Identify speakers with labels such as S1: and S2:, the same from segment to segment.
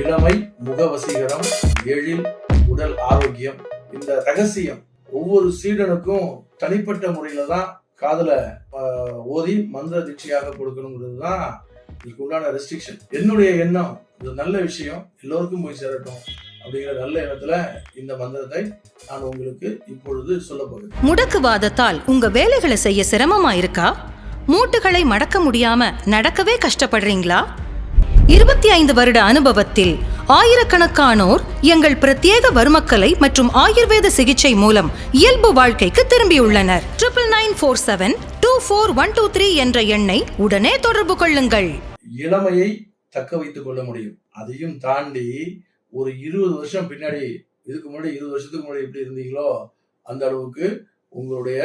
S1: இளமை முகவசீகரம் எழில் உடல் ஆரோக்கியம். இந்த ரகசியம் ஒவ்வொரு சீடனுக்கும் தனிப்பட்ட முறையில தான் காதல ஓதி மந்திர தீட்சையாக கொடுக்கணுங்கிறது தான் இதுக்கு உண்டான ரெஸ்ட்ரிக்ஷன் என்னுடைய எண்ணம் இது நல்ல விஷயம் எல்லோருக்கும் போய் சேரட்டும் அப்படிங்கிற நல்ல எண்ணத்துல இந்த மந்திரத்தை நான் உங்களுக்கு இப்பொழுது சொல்ல போகிறேன்.
S2: முடக்குவாதத்தால் உங்க வேலைகளை செய்ய சிரமமா இருக்கா மூட்டுகளை மடக்க முடியாம நடக்கவே கஷ்டப்படுறீங்களா? இருபத்தி ஐந்து வருட அனுபவத்தில் ஆயிரக்கணக்கானோர் எங்கள் பிரத்யேக வர்மக்கலை மற்றும் ஆயுர்வேத சிகிச்சை மூலம் இயல்பு வாழ்க்கைக்கு திரும்பியுள்ளனர். Triple nine four seven two four one two three என்ற எண்ணை உடனே தொடர்பு கொள்ளுங்கள்.
S1: இளமையை தக்க வைத்துக் கொள்ள முடியும். அதையும் தாண்டி ஒரு இருபது வருஷம் பின்னாடி இதுக்கு முன்னாடி இருபது வருஷத்துக்கு முன்னாடி எப்படி இருந்தீங்களோ அந்த அளவுக்கு உங்களுடைய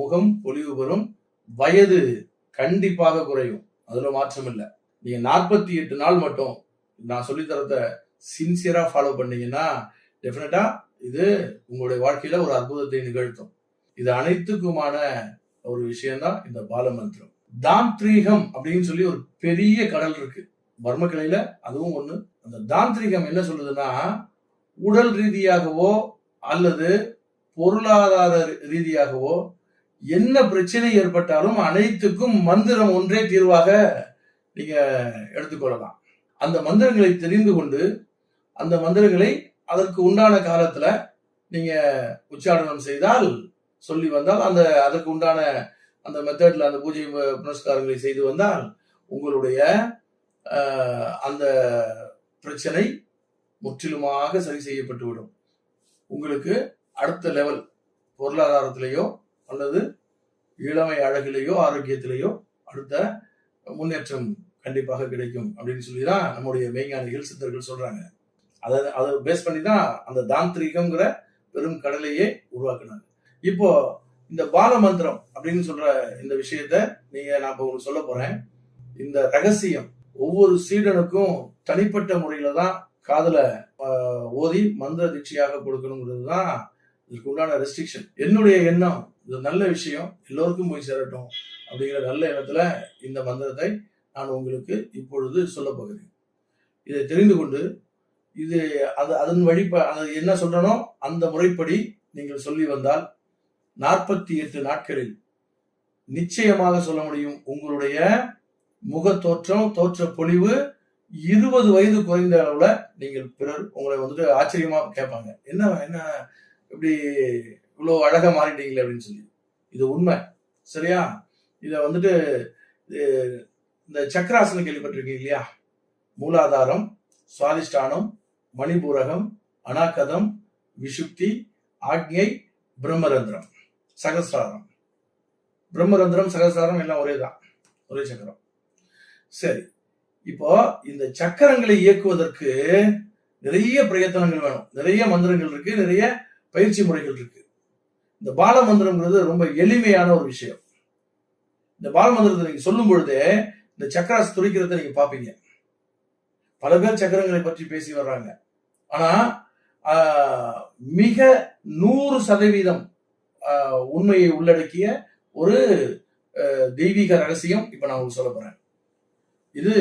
S1: முகம் பொலிவு பெறும். வயது கண்டிப்பாக குறையும். அதுல மாற்றம் இல்லை நீங்கள் நாற்பத்தி எட்டு நாள் மட்டும் நான் சொல்லித்தரத்தை சின்சியராக ஃபாலோ பண்ணீங்கன்னா டெஃபினட்டாக இது உங்களுடைய வாழ்க்கையில் ஒரு அற்புதத்தை நிகழ்த்தும். இது அனைத்துக்குமான ஒரு விஷயம்தான் இந்த பாலமந்திரம். தாந்திரீகம் அப்படின்னு சொல்லி ஒரு பெரிய கடல் இருக்கு. வர்மக்கலையில அதுவும் ஒண்ணு. அந்த தாந்திரிகம் என்ன சொல்லுதுன்னா உடல் ரீதியாகவோ அல்லது பொருளாதார ரீதியாகவோ என்ன பிரச்சனை ஏற்பட்டாலும் அனைத்துக்கும் மந்திரம் ஒன்றே தீர்வாக நீங்க எடுத்துக்கொள்ளலாம் அந்த மந்திரங்களை தெரிந்து கொண்டு அந்த மந்திரங்களை அதற்கு உண்டான காலத்துல நீங்க உச்சாரணம் செய்தால் சொல்லி வந்தால் அந்த அதற்கு உண்டான அந்த மெத்தட்ல அந்த பூஜை புனஸ்காரங்களை செய்து வந்தால் உங்களுடைய அந்த பிரச்சனை முற்றிலுமாக சரி செய்யப்பட்டுவிடும் உங்களுக்கு அடுத்த லெவல் பொருளாதாரத்திலேயோ அல்லது இளமை அழகிலேயோ ஆரோக்கியத்திலேயோ அடுத்த முன்னேற்றம் கண்டிப்பாக கிடைக்கும் அப்படின்னு சொல்லி தான் நம்முடைய மெய்ஞானிகள் சித்தர்கள் சொல்றாங்க. அதை அதை பேஸ் பண்ணி தான் அந்த தாந்திரிகம்ங்கிற பெரும் கடலையே உருவாக்குனாங்க. இப்போ இந்த பால மந்திரம் அப்படின்னு சொல்ற இந்த விஷயத்த நீங்க நான் இப்போ உங்களுக்கு சொல்ல போறேன். இந்த ரகசியம் ஒவ்வொரு சீடனுக்கும் தனிப்பட்ட முறையில தான் காதல ஓதி மந்திர தீட்சையாக கொடுக்கணுங்கிறது தான் இதுக்கு உண்டான ரெஸ்ட்ரிக்ஷன் என்னுடைய எண்ணம் இது நல்ல விஷயம் எல்லோருக்கும் போய் சேரட்டும் அப்படிங்கிற நல்ல எண்ணத்துல இந்த மந்திரத்தை நான் உங்களுக்கு இப்பொழுது சொல்ல போகிறேன். இதை தெரிந்து கொண்டு இது அது அதன் வழிப அது என்ன சொல்றனோ அந்த முறைப்படி நீங்கள் சொல்லி வந்தால் நாற்பத்தி எட்டு நாட்களில் நிச்சயமாக சொல்ல முடியும். உங்களுடைய முக தோற்றம் தோற்ற பொலிவு இருபது வயது குறைந்த அளவுல நீங்கள் பிறர் உங்களை வந்துட்டு ஆச்சரியமா கேட்பாங்க. என்ன என்ன இப்படி இவ்வளோ அழகா மாறிட்டீங்களே அப்படின்னு சொல்லி. இது உண்மை. சரியா? இதை வந்துட்டு இது இந்த சக்கராசனம் கேள்விப்பட்டிருக்கீங்க இல்லையா? மூலாதாரம் சுவாதிஷ்டானம் மணிபூரகம் அனாகதம் விஷுப்தி ஆக்ஞை பிரம்மரந்திரம் சகசிராரம் பிரம்மரந்திரம் சகசிராரம் எல்லாம் ஒரே தான் ஒரே சக்கரம். சரி இப்போ இந்த சக்கரங்களை இயக்குவதற்கு நிறைய பிரயத்தனங்கள் வேணும். நிறைய மந்திரங்கள் இருக்கு நிறைய பயிற்சி முறைகள் இருக்கு. இந்த பால மந்திரம்ங்கிறது ரொம்ப எளிமையான ஒரு விஷயம். இந்த பால மந்திரத்தை நீங்க சொல்லும் பொழுதே இந்த சக்கராஸ் துடிக்கிறத நீங்க பாப்பீங்க. பல பேர் சக்கரங்களை பற்றி பேசி வர்றாங்க. ஆனா மிக நூறு சதவீதம் உண்மையை உள்ளடக்கிய ஒரு தெய்வீக ரகசியம் இப்ப நான் உங்களுக்கு சொல்ல போறேன். இது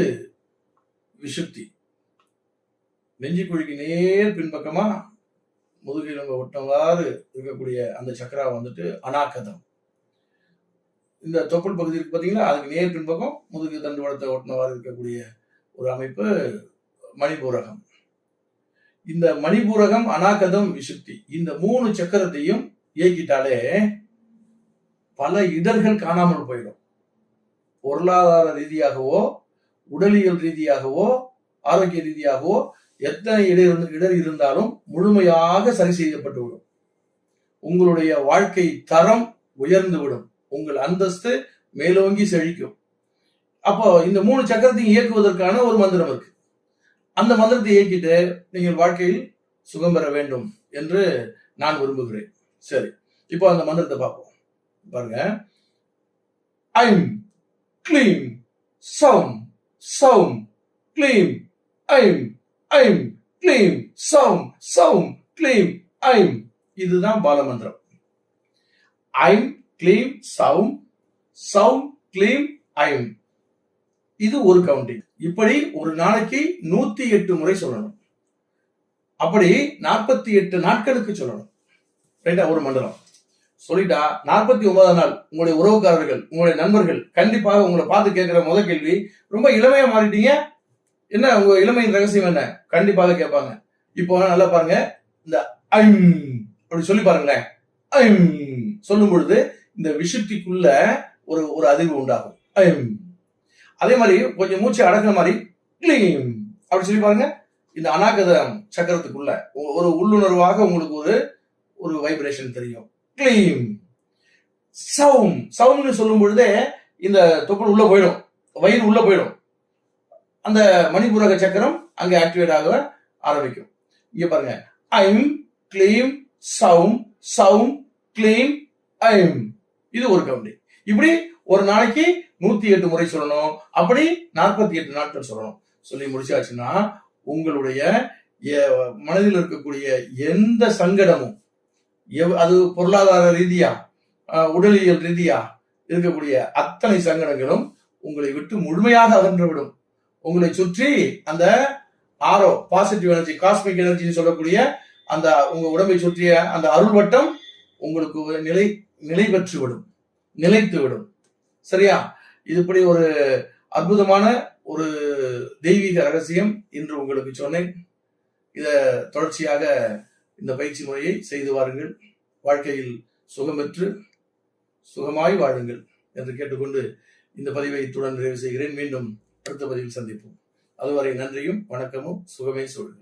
S1: விஷுப்தி நெஞ்சு குழிக்கு நேர் பின்பக்கமா முதுகிலங்க ஒட்டவாறு இருக்கக்கூடிய அந்த சக்கரா வந்துட்டு அனாக்கதம் இந்த தொப்புள் பகுதி இருக்கு பாத்தீங்களா? அதுக்கு நேர் பின்பக்கம் முதுகு தண்டுவடத்தை ஒட்டினவாறு இருக்கக்கூடிய ஒரு அமைப்பு மணிபூரகம் இந்த மணிபூரகம் அனாகதம் விசுக்தி இந்த மூணு சக்கரத்தையும் இயக்கிட்டாலே பல இடர்கள் காணாமல் போயிடும். பொருளாதார ரீதியாகவோ உடலியல் ரீதியாகவோ ஆரோக்கிய ரீதியாகவோ எத்தனை இடர் இடர் இருந்தாலும் முழுமையாக சரி செய்யப்பட்டு விடும். உங்களுடைய வாழ்க்கை தரம் உயர்ந்து விடும். உங்கள் அந்தஸ்து மேலோங்கி செழிக்கும். அப்போ இந்த மூணு சக்கரத்தையும் இயக்குவதற்கான ஒரு மந்திரம் இருக்கு. அந்த மந்திரத்தை இயக்கிட்டு நீங்கள் வாழ்க்கையில் சுகம் பெற வேண்டும் என்று நான் விரும்புகிறேன். சரி இப்போ அந்த மந்திரத்தை பார்ப்போம். பாருங்க. ஐம் கிளீம் சௌம் சௌம் கிளீம் ஐம் ஐம் கிளீம் சௌம் சௌம் கிளீம் ஐம் இதுதான் பாலமந்திரம். ஐம் க்ளீம் சவுண்ட் சவுண்ட் க்ளீம் ஐம் இது ஒரு கவுண்டிங் இப்படி ஒரு நாளைக்கு நூத்தி எட்டு முறை சொல்லணும். அப்படி நாற்பத்தி எட்டு நாட்களுக்கு சொல்லணும். ரைட்டா ஒரு மண்டலம். சொல்லிட்டா நாற்பத்தி ஒன்பதாம் நாள் உங்களுடைய உறவுக்காரர்கள் உங்களுடைய நண்பர்கள் கண்டிப்பாக உங்களை பார்த்து கேட்கிற முதல் கேள்வி ரொம்ப இளமையா மாறிட்டீங்க. என்ன உங்க இளமையின் ரகசியம் என்ன? கண்டிப்பாக கேட்பாங்க. இப்போ நல்லா பாருங்க. இந்த ஐம் அப்படி சொல்லி பாருங்களேன். ஐம் சொல்லும் பொழுது இந்த விஷுத்திக்குள்ள ஒரு ஒரு அதிர்வு உண்டாகும். ஐம். அதே மாதிரி கொஞ்சம் மூச்சு அடக்குற மாதிரி கிளீம். அப்படி சொல்லி பாருங்க. இந்த அநாகத சக்கரத்துக்குள்ள ஒரு உள்ளுணர்வாக உங்களுக்கு ஒரு ஒரு வைப்ரேஷன் தெரியும். கிளீம். சவும் சவும்னு சொல்லும் பொழுதே இந்த தொப்புள் உள்ள போயிடும். வயிறு உள்ள போயிடும். அந்த மணிபுரக சக்கரம் அங்க ஆக்டிவேட் ஆக ஆரம்பிக்கும். இங்க பாருங்க. ஐம் கிளீம் சவும் சவும் கிளீம் ஐம். இது ஒரு கவுண்டிங் இப்படி ஒரு நாளைக்கு நூத்தி எட்டு முறை சொல்லணும். அப்படி நாற்பத்தி எட்டு நாட்கள் சொல்லணும். சொல்லி முடிச்சாச்சுன்னா உங்களுடைய மனதில் இருக்கக்கூடிய எந்த சங்கடமும் எவ்- அது பொருளாதார ரீதியா உடலியல் ரீதியா இருக்கக்கூடிய அத்தனை சங்கடங்களும் உங்களை விட்டு முழுமையாக அகன்றுவிடும். உங்களை சுற்றி அந்த ஆரோ பாசிட்டிவ் எனர்ஜி காஸ்மிக் எனர்ஜின்னு சொல்லக்கூடிய அந்த உங்க உடம்பை சுற்றிய அந்த அருள் வட்டம் உங்களுக்கு ஒரு நிலை நிலை பெற்றுவிடும் நிலைத்துவிடும் நிலைத்து விடும். சரியா? இது இப்படி ஒரு அற்புதமான ஒரு தெய்வீக ரகசியம் இன்று உங்களுக்கு சொன்னேன். இத தொடர்ச்சியாக இந்த பயிற்சி முறையை செய்து வாருங்கள். வாழ்க்கையில் சுகமற்று சுகமாய் வாழுங்கள் என்று கேட்டுக்கொண்டு இந்த பதிவை இத்துடன் நிறைவு செய்கிறேன். மீண்டும் அடுத்த பதிவில் சந்திப்போம். அதுவரை நன்றியும் வணக்கமும் சுகமே சொல்லுங்கள்